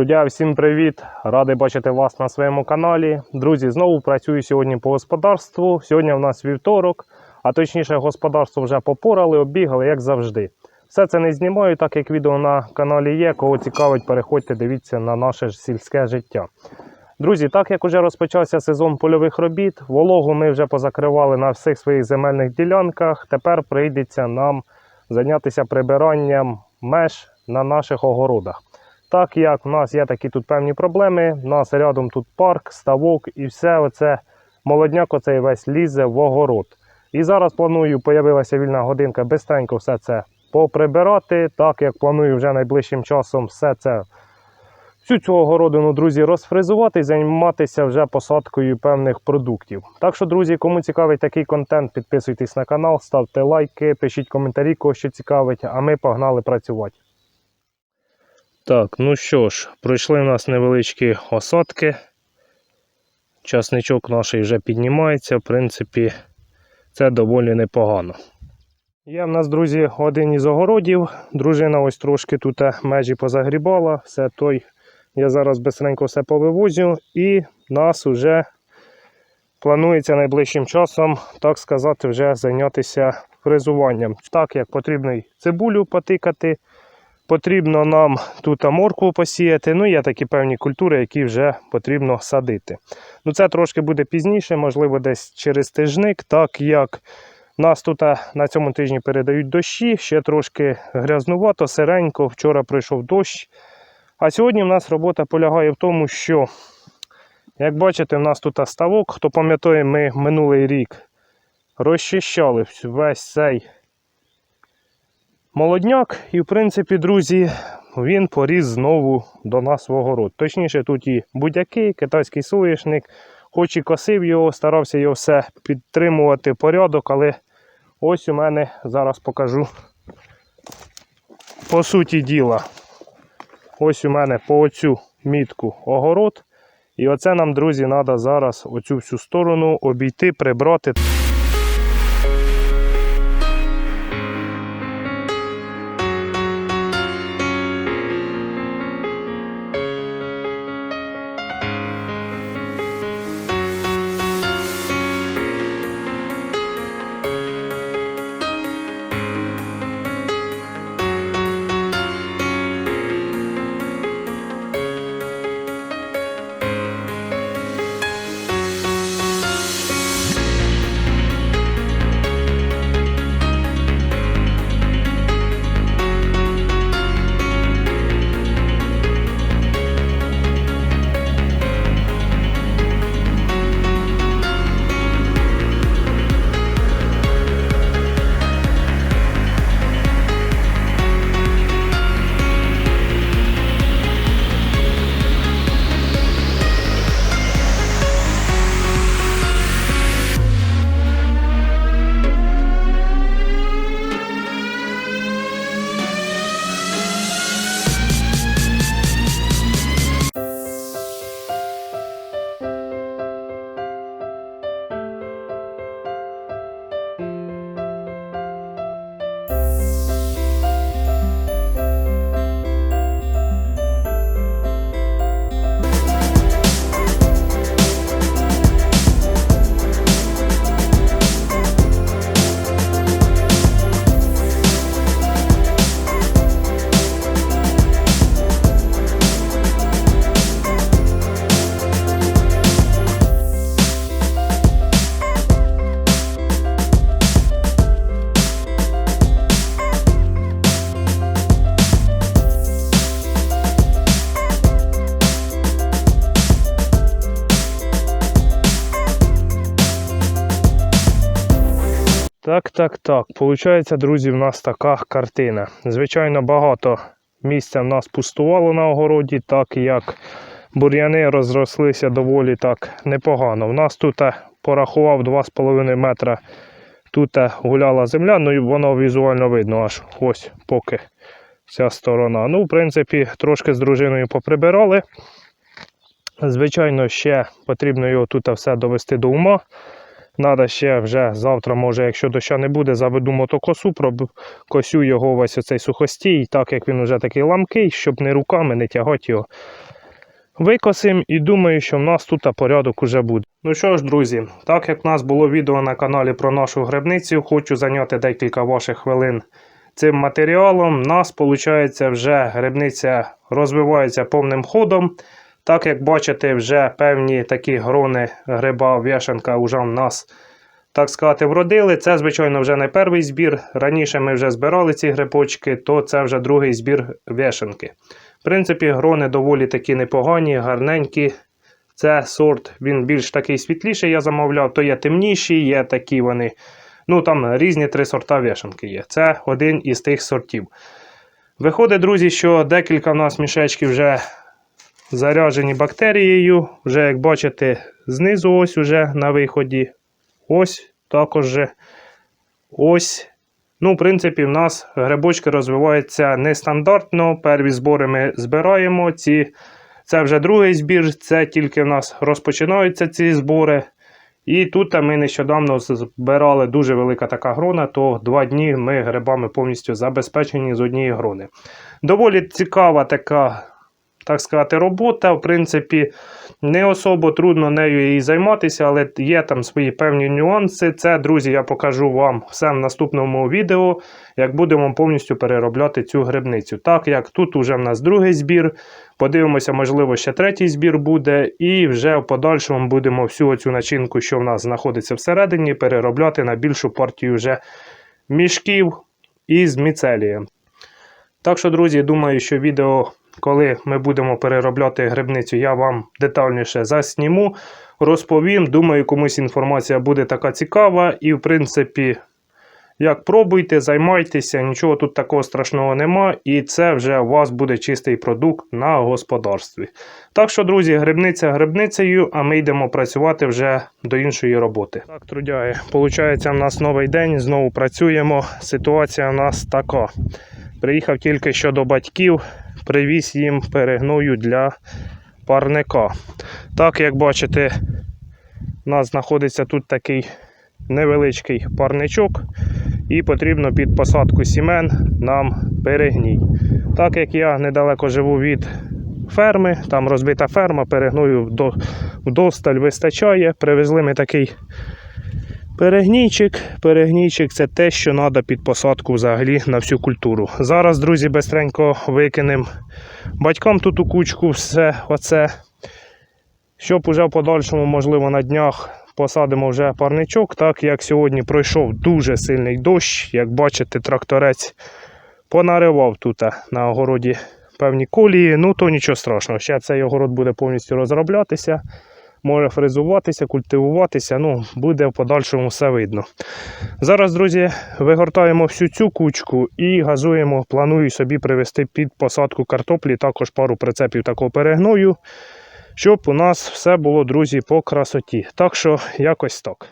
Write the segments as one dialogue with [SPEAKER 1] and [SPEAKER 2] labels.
[SPEAKER 1] Друзі, всім привіт! Радий бачити вас на своєму каналі. Друзі, знову працюю сьогодні по господарству. Сьогодні в нас вівторок, а точніше, господарство вже попорали, оббігали, як завжди. Все це не знімаю, так як відео на каналі є. Кого цікавить, переходьте, дивіться на наше сільське життя. Друзі, так як уже розпочався сезон польових робіт, вологу ми вже позакривали на всіх своїх земельних ділянках. Тепер прийдеться нам зайнятися прибиранням меж на наших огородах. Так як в нас є такі тут певні проблеми, у нас рядом тут парк, ставок і все оце молодняк оцей весь лізе в огород. І зараз планую, появилася вільна годинка, бистренько все це поприбирати, так як планую вже найближчим часом все це всю цю огородину, друзі, розфризувати і займатися вже посадкою певних продуктів. Так що, друзі, кому цікавий такий контент, підписуйтесь на канал, ставте лайки, пишіть коментарі, кого що цікавить, а ми погнали працювати. Так, ну що ж, пройшли у нас невеличкі осадки. Часничок наш вже піднімається, в принципі, це доволі непогано. Є в нас, друзі, один із огородів. Дружина ось трошки тут межі позагрібала. Все той. Я зараз безстренько все повивозю і нас вже планується найближчим часом, так сказати, вже зайнятися фрезуванням. Так як потрібно цибулю потикати, потрібно нам тут моркву посіяти. Ну, є такі певні культури, які вже потрібно садити. Ну, це трошки буде пізніше, можливо, десь через тижник, так як нас тут на цьому тижні передають дощі, ще трошки грязнувато, сиренько. Вчора прийшов дощ. А сьогодні в нас робота полягає в тому, що, як бачите, в нас тут ставок. Хто пам'ятає, ми минулий рік розчищали весь цей молодняк. І, в принципі, друзі, він поріс знову до нас в огород. Точніше, тут і будь-який китайський соняшник, хоч і косив його, старався його все підтримувати порядок, але ось у мене зараз покажу по суті діла. Ось у мене по оцю мітку огород. І оце нам, друзі, треба зараз оцю всю сторону обійти, прибрати. Так, так. Получається, друзі, в нас така картина. Звичайно, багато місця в нас пустувало на огороді, так як бур'яни розрослися доволі так непогано. В нас тут е, порахував 2,5 метра. Тут е, гуляла земля, ну і воно візуально видно, аж ось поки ця сторона. Ну, в принципі, трошки з дружиною поприбирали. Звичайно, ще потрібно його тут все довести до ума. Надо ще вже завтра, може, якщо доща не буде, заведу мотокосу, косю його весь оцей сухостій, так як він вже такий ламкий, щоб не руками не тягати його. Викосим і думаю, що в нас тут порядок уже буде. Ну що ж, друзі, так як в нас було відео на каналі про нашу грибницю, хочу зайняти декілька ваших хвилин цим матеріалом. У нас, виходить, вже грибниця розвивається повним ходом. Так як бачите, вже певні такі грони гриба вішенка вже в нас, так сказати, вродили. Це, звичайно, вже не перший збір. Раніше ми вже збирали ці грибочки, то це вже другий збір вішенки. В принципі, грони доволі такі непогані, гарненькі. Це сорт, він більш такий світліший, я замовляв, то є темніші, є такі вони. Ну там різні три сорта вішенки є. Це один із тих сортів. Виходить, друзі, що декілька в нас мішечків вже заряджені бактерією. Вже, як бачите, знизу ось уже на виході. Ось також. Ось. Ну, в принципі, в нас грибочки розвиваються нестандартно. Перві збори ми збираємо. Ці, Це вже другий збір, це тільки в нас розпочинаються ці збори. І тут ми нещодавно збирали дуже велика така грона, то два дні ми грибами повністю забезпечені з однієї грони. Доволі цікава така так сказати, робота. В принципі, не особо трудно нею і займатися, але є там свої певні нюанси. Це, друзі, я покажу вам все в наступному відео, як будемо повністю переробляти цю грибницю. Так як тут уже в нас другий збір. Подивимося, можливо, ще третій збір буде, і вже в подальшому будемо всю цю начинку, що в нас знаходиться всередині, переробляти на більшу партію вже мішків із міцелієм. Так що, друзі, думаю, що відео коли ми будемо переробляти грибницю, я вам детальніше засніму, розповім. Думаю, комусь інформація буде така цікава. І, в принципі, як пробуйте, займайтеся, нічого тут такого страшного нема. І це вже у вас буде чистий продукт на господарстві. Так що, друзі, грибниця грибницею, а ми йдемо працювати вже до іншої роботи. Так, трудяги, виходить, у нас новий день, знову працюємо. Ситуація у нас така. Приїхав тільки що до батьків привіз їм перегною для парника. Так, як бачите, у нас знаходиться тут такий невеличкий парничок, і потрібно під посадку сімен нам перегній. Так як я недалеко живу від ферми, там розбита ферма, перегною вдосталь вистачає. Привезли ми такий Перегнійчик, перегнійчик це те, що треба під посадку взагалі на всю культуру. Зараз, друзі, бистренько викинемо батькам тут у кучку все оце. Щоб уже в подальшому, можливо, на днях посадимо вже парничок, так як сьогодні пройшов дуже сильний дощ. Як бачите, тракторець понаривав тут на огороді певні колії, ну то нічого страшного. Ще цей огород буде повністю розроблятися може фрезуватися, культивуватися, ну, буде в подальшому все видно. Зараз, друзі, вигортаємо всю цю кучку і газуємо, планую собі привезти під посадку картоплі, також пару прицепів такого перегною, щоб у нас все було, друзі, по красоті. Так що, якось так.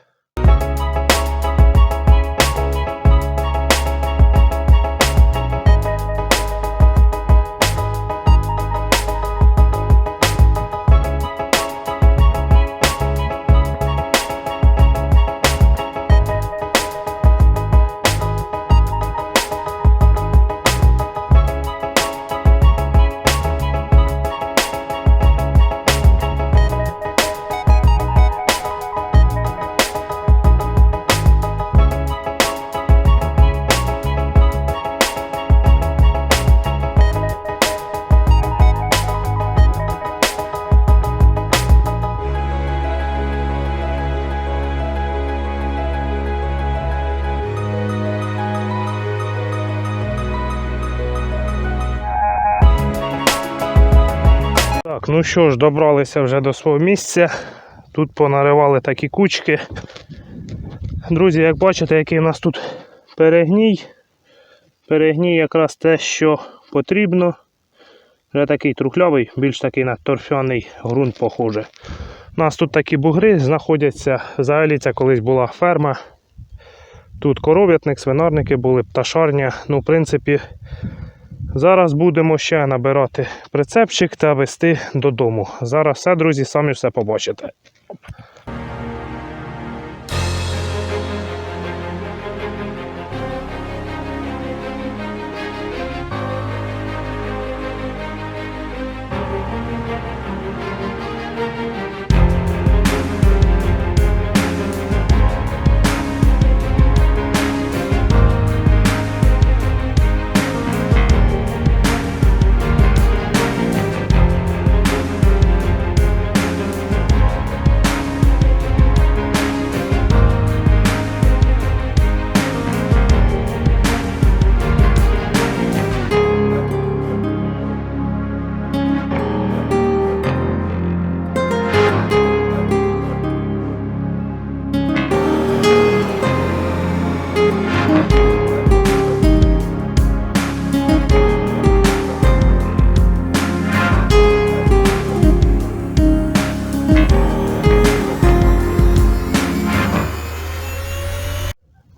[SPEAKER 1] Ну що ж, добралися вже до свого місця. Тут понаривали такі кучки. Друзі, як бачите, який у нас тут перегній. Перегній якраз те, що потрібно. Вже такий трухлявий, більш такий на торфяний ґрунт похоже. У нас тут такі бугри знаходяться. Взагалі це колись була ферма. Тут коров'ятник, свинарники були, пташарня. Ну, в принципі, Зараз будемо ще набирати прицепчик та вести додому. Зараз все, друзі, самі все побачите.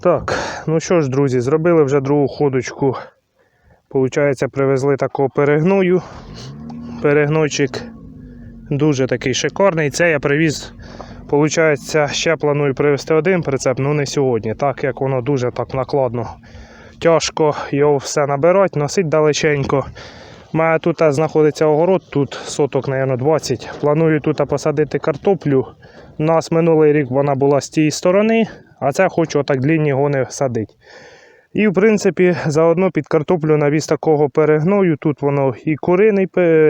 [SPEAKER 1] Так, ну що ж, друзі, зробили вже другу ходочку. Получається, привезли такого перегною. Перегнойчик дуже такий шикарний. Це я привіз. Получається, ще планую привезти один прицеп, ну не сьогодні, так як воно дуже так накладно. Тяжко його все набирати, носить далеченько. У мене тут знаходиться огород, тут соток, мабуть, 20. Планую тут посадити картоплю. У нас минулий рік вона була з тієї сторони, а це хочу отак длінні гони садити. І, в принципі, заодно під картоплю навіз такого перегною. Тут воно і куриний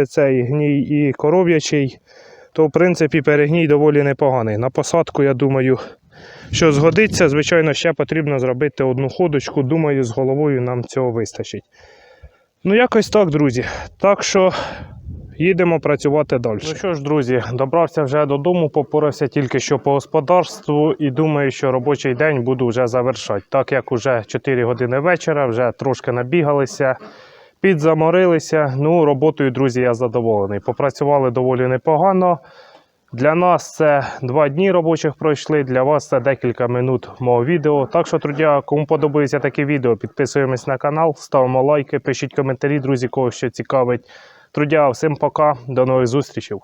[SPEAKER 1] цей гній, і коров'ячий. То, в принципі, перегній доволі непоганий. На посадку, я думаю, що згодиться. Звичайно, ще потрібно зробити одну ходочку. Думаю, з головою нам цього вистачить. Ну, якось так, друзі. Так що їдемо працювати далі. Ну що ж, друзі, добрався вже додому, попорався тільки що по господарству і думаю, що робочий день буду вже завершати. Так як уже 4 години вечора, вже трошки набігалися, підзаморилися. Ну, роботою, друзі, я задоволений. Попрацювали доволі непогано. Для нас це два дні робочих пройшли, для вас це декілька минут мого відео. Так що, друзі, кому подобається таке відео, підписуємось на канал, ставимо лайки, пишіть коментарі, друзі, кого що цікавить. Друзі, всім пока, до нових зустрічей.